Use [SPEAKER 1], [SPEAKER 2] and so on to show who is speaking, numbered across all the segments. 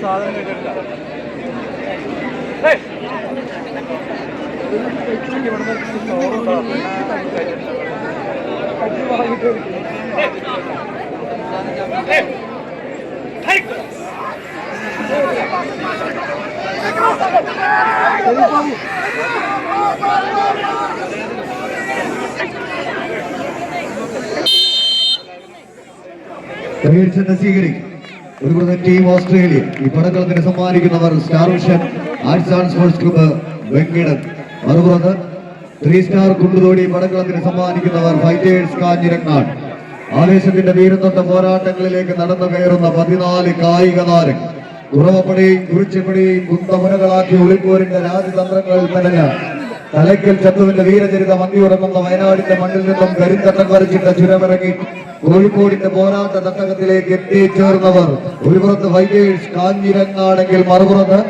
[SPEAKER 1] സാധനം പ്രവേശന സ്വീകരിക്കും. ഒരു പ്രധാന ടീം ഓസ്ട്രേലിയ ഈ പടക്കളത്തിന് സമ്മാനിക്കുന്നവർ Star Vision Arts and Sports Club Venkitan. മറുപുറത്ത് three star Kunduthodi പടക്കളത്തിന് സമ്മാനിക്കുന്നവർ ഫൈറ്റേഴ്സ് കാഞ്ഞിരങ്ങാട്. ആവേശത്തിന്റെ വീരത്വത്തെ പോരാട്ടങ്ങളിലേക്ക് നടന്നു കയറുന്ന പതിനാല് കായിക താരങ്ങൾ കുറവപ്പടിയും കുറിച്ചപ്പടിയും കുന്തമുനകളാക്കി ഒളിപ്പോരിന്റെ രാജതന്ത്രങ്ങളിൽ മെനഞ്ഞ തലയ്ക്കൽ ചത്തുവിന്റെ വീരചരിത അന്തിയുറങ്ങുന്ന വയനാടിന്റെ മണ്ണിൽ നിന്നും കരിന്തട്ടം വരച്ചിട്ട ചുരമിറങ്ങി കോഴിക്കോടിന്റെ പോരാട്ട തട്ടകത്തിലേക്ക് എത്തിച്ചേർന്നവർ. ഒരു പുറത്ത് ഫൈറ്റേഴ്സ് കാഞ്ഞിരങ്ങാണെങ്കിൽ മറുപുറത്ത്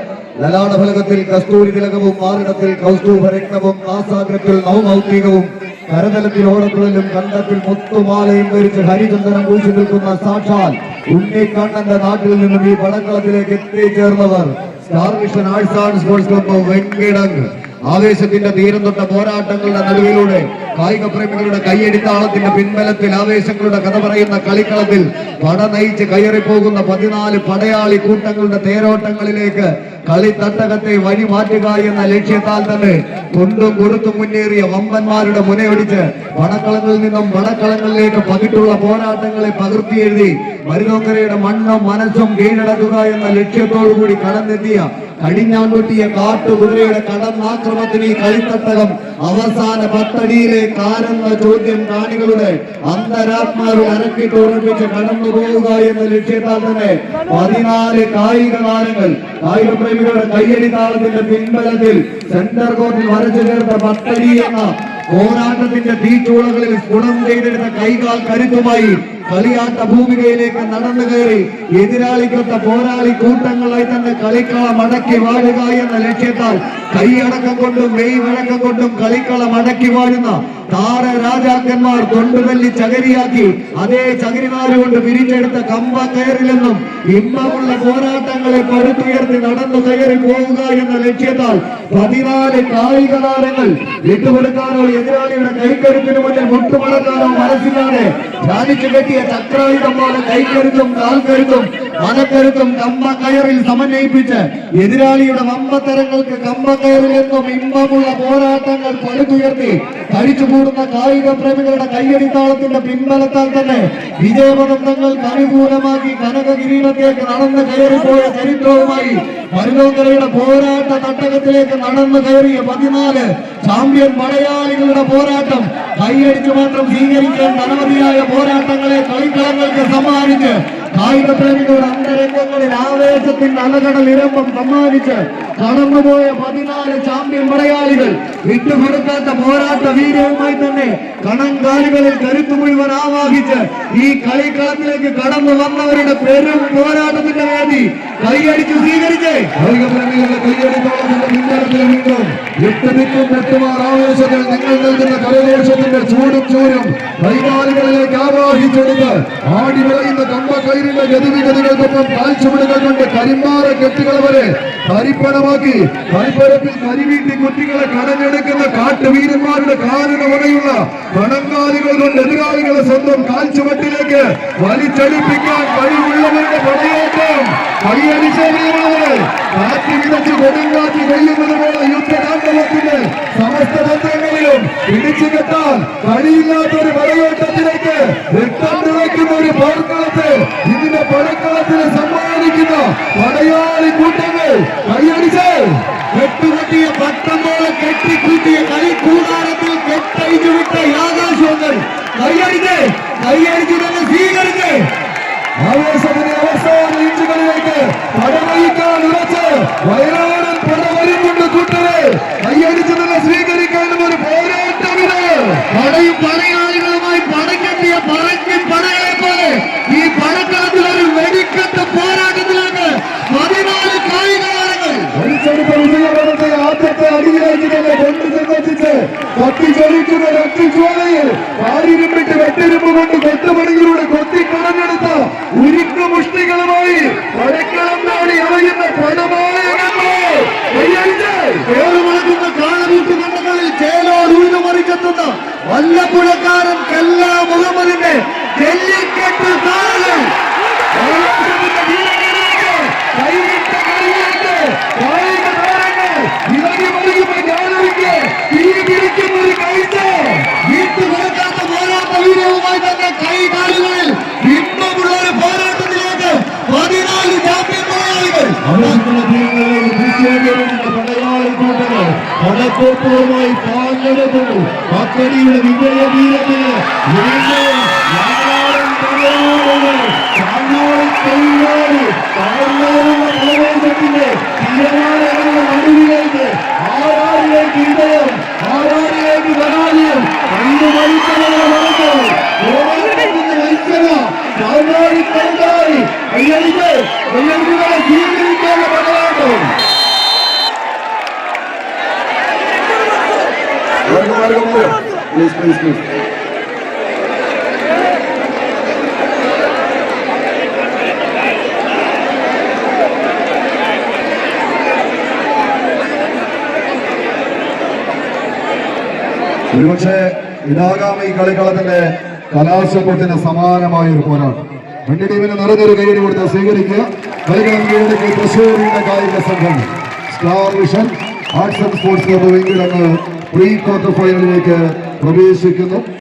[SPEAKER 1] ലലാടഫലകത്തിൽ കസ്തൂരി തിലകവും മാറിടത്തിൽ കൗസ്തൂഭരക്തവും നാസാഗ്രത്തിൽ നവമൗക്തികവും കരതലത്തിൽ ഓടക്കുഴലും കണ്ടത്തിൽ മുത്തുമാലയും ധരിച്ച് ഹരിചന്ദനം പൂശി നിൽക്കുന്ന സാക്ഷാൽ ഉണ്ണിക്കണ്ണന്റെ നാട്ടിൽ നിന്നും ഈ പടക്കളത്തിലേക്ക് എത്തിച്ചേർന്നവർ. Star Mission Arts and Sports Club Venkitangu. ആവേശത്തിന്റെ തീരം തൊട്ട പോരാട്ടങ്ങളുടെ നടുവിലൂടെ കായിക പ്രേമികളുടെ കൈയടിത്താളത്തിന്റെ പിൻബലത്തിൽ ആവേശങ്ങളുടെ കഥ പറയുന്ന കളിക്കളത്തിൽ പട നയിച്ച് കയറിപ്പോകുന്ന പതിനാല് പടയാളി കൂട്ടങ്ങളുടെ തേരോട്ടങ്ങളിലേക്ക് കളിത്തട്ടകത്തെ വഴി മാറ്റുക എന്ന ലക്ഷ്യത്താൽ തന്നെ കൊണ്ടും കൊടുത്തും മുന്നേറിയ വമ്പന്മാരുടെ മുനയൊടിച്ച് വടക്കളങ്ങളിൽ നിന്നും വടക്കളങ്ങളിലേക്ക് പകിട്ടുള്ള പോരാട്ടങ്ങളെ പകർത്തിയെഴുതി മരുതോക്കരയുടെ മണ്ണും മനസ്സും കീഴടക്കുക എന്ന ലക്ഷ്യത്തോടു കൂടി കടന്നെത്തിയ കടിഞ്ഞാൻകൊട്ടിയ കാട്ടുകുതിരയുടെ കടന്നാക്രമത്തിന് ഈ കളിത്തട്ടകം അവസാന പത്തടിയിലെ കാരെന്ന ചോദ്യം കാണികളുടെ അന്തരാത്മാവിൽ അരക്കിട്ട് ഉറപ്പിച്ച് കടന്നു പോവുക എന്ന ലക്ഷ്യത്താൽ തന്നെ പതിനാല് കായിക താരങ്ങൾ കായിക പ്രേമികളുടെ കയ്യടി താളത്തിന്റെ പിൻബലത്തിൽ സെന്റർ കോർട്ടിൽ വരച്ചു ചേർത്ത പത്തടി എന്ന പോരാട്ടത്തിന്റെ തീച്ചൂളകളിൽ ഗുണം ചെയ്തെടുത്ത കൈകാൽ കരുത്തുമായി കളിയാട്ട ഭൂമികയിലേക്ക് നടന്നു കയറി എതിരാളിക്കൊത്ത പോരാളി കൂട്ടങ്ങളായി തന്നെ കളിക്കളം അടക്കി വാഴുക എന്ന ലക്ഷ്യത്താൽ കൈയടക്കം കൊണ്ടും മെയ് വഴക്കം കൊണ്ടും കളിക്കളം അടക്കി വാഴുന്ന താര രാജാക്കന്മാർ കൊണ്ടുതല്ലി ചകരിയാക്കി അതേ ചകിരിനാര് കൊണ്ട് പിരിച്ചെടുത്ത കമ്പ കയറിലെന്നും ഇമ്പമുള്ള പോരാട്ടങ്ങളെ പടുത്തുയർത്തി നടന്നു കയറി പോവുക എന്ന ലക്ഷ്യത്താൽ പതിനാല് കായിക താരങ്ങൾ വിട്ടുകൊടുക്കാനോ എതിരാളിയുടെ കൈക്കരുത്തിന് മുന്നിൽ മുട്ടുമടക്കാനോ മനസ്സിലാതെ ധ്യാനിച്ചു കെട്ടിയ ചക്രായുധം പോലെ കൈക്കരുത്തും കാൽക്കരുത്തും മനക്കരുത്തും കമ്പ കയറിൽ സമന്വയിപ്പിച്ച് എതിരാളിയുടെ വമ്പത്തരങ്ങൾക്ക് കമ്പ കയറിൽ നിന്നും ഇമ്പമുള്ള പോരാട്ടങ്ങൾ പടുത്തുയർത്തി കഴിച്ചുകൂടുന്ന കായിക പ്രേമികളുടെ കയ്യടിത്താളത്തിന്റെ പിൻബലത്താൽ തന്നെ വിജയപദങ്ങൾക്ക് അനുകൂലമാക്കി കനക കിരീടത്തേക്ക് നടന്ന് കയറിപ്പോയ ചരിത്രവുമായി മരുലോക്കരയുടെ പോരാട്ട തട്ടകത്തിലേക്ക് നടന്നു കയറിയ പതിനാല് ചാമ്പ്യൻ മലയാളികളുടെ പോരാട്ടം. കൈയടിച്ചു മാത്രം സ്വീകരിക്കാൻ അനവധിയായ പോരാട്ടങ്ങളെ കളിക്കളങ്ങൾക്ക് സമ്മാനിച്ച് കായിക പ്രേമികളുടെ അന്തരംഗങ്ങളിൽ ആവേശത്തിന്റെ അലകടൽ ഇരമ്പം സമ്മാനിച്ച് കടന്നുപോയ പതിനാല് ചാമ്പ്യൻ മലയാളികൾ വിട്ടുകൊടുക്കാത്ത പോരാട്ട വീര്യവുമായി തന്നെ കണങ്കാലുകളിൽ കരുത്തു മുഴുവൻ ആവാഹിച്ച് ഈ കളിക്കളത്തിലേക്ക് കടന്നു വന്നവരുടെ പേരും പോരാട്ടത്തിന്റെ വേദി. കൈയടിച്ച് സ്വീകരിച്ച്. കായിക പ്രേമികളുടെ കൈയടിത്തോളത്തിന്റെ പിൻബലത്തിൽ വീണ്ടും എട്ട് നിൽക്കും എട്ടുമാർ ആവേശങ്ങൾ നിങ്ങൾ നൽകുന്ന കരഘോഷത്തിന്റെ ചൂടും ചൂരും കൈകാലുകളിലേക്ക് ആവാഹിച്ചെടുത്ത് ആടി വിളയുന്ന കമ്പ കയറിന്റെ ഗതിവിഗതികൾക്കൊപ്പം കാൽച്ചുവടുകൾ കൊണ്ട് കരിമ്പാറ കെട്ടുകൾ വരെ കരിപ്പണമാക്കി കരിപ്പരപ്പിൽ കരിവീട്ടി കുട്ടികളെ കടഞ്ഞെടുക്കുന്ന കാട്ടുവീരന്മാരുടെ കാലിന് ഉണയുള്ള പണങ്കാലുകൾ കൊണ്ട് എതിരാളികളെ സ്വന്തം കാൽച്ചുവട്ടിലേക്ക് വലിച്ചടിപ്പിക്കാൻ കഴിവുള്ളവരുടെ പടയോട്ടം കൈയടിച്ചവരെ കാറ്റി വിതച്ച് കൊടുങ്കാറ്റി കൊല്ലുന്നത് പോലെ യുദ്ധതാണ്ഡവത്തിന്റെ സമസ്ത തന്ത്രങ്ങളിലും പിടിച്ചു കെട്ടാൻ കഴിയില്ലാത്ത ഒരു പടയേറ്റത്തിലേക്ക് രക്തം നിറയ്ക്കുന്ന ഒരു പോർക്കളത്തെ ഇതിന്റെ പടക്കളത്തിന് പോലെ കെട്ടിക്കൂട്ടിയ കളിക്കൂടാരത്തിൽ കെട്ടയിച്ചു വിട്ട യാകാശങ്ങൾ കൈയടിച്ച് കൈയടിച്ചു തന്നെ സ്വീകരിച്ച് ആവേശത്തിന്റെ അവസാന ഇഞ്ചുകളിലേക്ക് പടവഹിക്കാൻ ഉറച്ച് വയനാടൻ കത്തിച്ചൊലിക്കുന്ന രക്തി
[SPEAKER 2] ചോലയിൽ കാരിരുമ്പിട്ട് വെട്ടിരുമ്പ് കൊണ്ട് കൊത്തുപണികളുടെ കൊത്തി കടഞ്ഞെടുത്ത ഉരുക്ക് മുഷ്ടികളുമായി പഴക്കളം നാടി അറിയുന്ന പണമായ
[SPEAKER 1] കേറുമുളക്കുന്ന കാളവീട്ടു കണ്ടങ്ങളിൽ ചേലോട് ഉഴുതുമറിക്കെത്തുന്ന വല്ലപ്പുഴക്കാരൻ കല്ലാ മുഹമ്മദിന്റെ ജല്ലിക്കെട്ട് താരങ്ങൾ
[SPEAKER 2] ആവേശത്തിന്റെ വീരങ്ങളിലേക്ക് കൈവിട്ട കളിയിലേക്ക് കായിക താരങ്ങൾ ഇളകി മറിയുന്ന ഗാലറിക്ക് തീ പിടിക്കുന്ന ഒരു കാഴ്ച
[SPEAKER 1] വീട്ടുകിടക്കാത്ത പോരാട്ട വീര്യവുമായി തന്നെ കൈകാലുകളിൽ ബിംബമുള്ള ഒരു പോരാട്ടത്തിലേക്ക് പതിനാല് ചാമ്പ്യൻ പോരാളികൾ
[SPEAKER 2] പടക്കോപ്പുകളുമായി പാഞ്ഞെടുക്കുന്നു തകർന്നേറുന്ന പ്രവേശത്തിന്റെ തീരുമാനങ്ങളുടെ നടുവിലേക്ക് please.
[SPEAKER 1] പ്ലീസ് ഒരുപക്ഷെ ഇതാകാം ഈ കളിക്കളത്തിന്റെ കലാശക്കൊട്ടിന് സമാനമായ ഒരു പോരാട്ടം. രണ്ട് ടീമിന് നിറഞ്ഞൊരു കൈയടി കൊടുത്ത് സ്വീകരിക്കുക. തൃശ്ശൂരിന്റെ കായിക സംഘം. Star Mission Arts and Sports Club വെങ്കിടങ്ങൾ pre quarter ഫൈനലിലേക്ക് പ്രവേശിക്കുന്നു.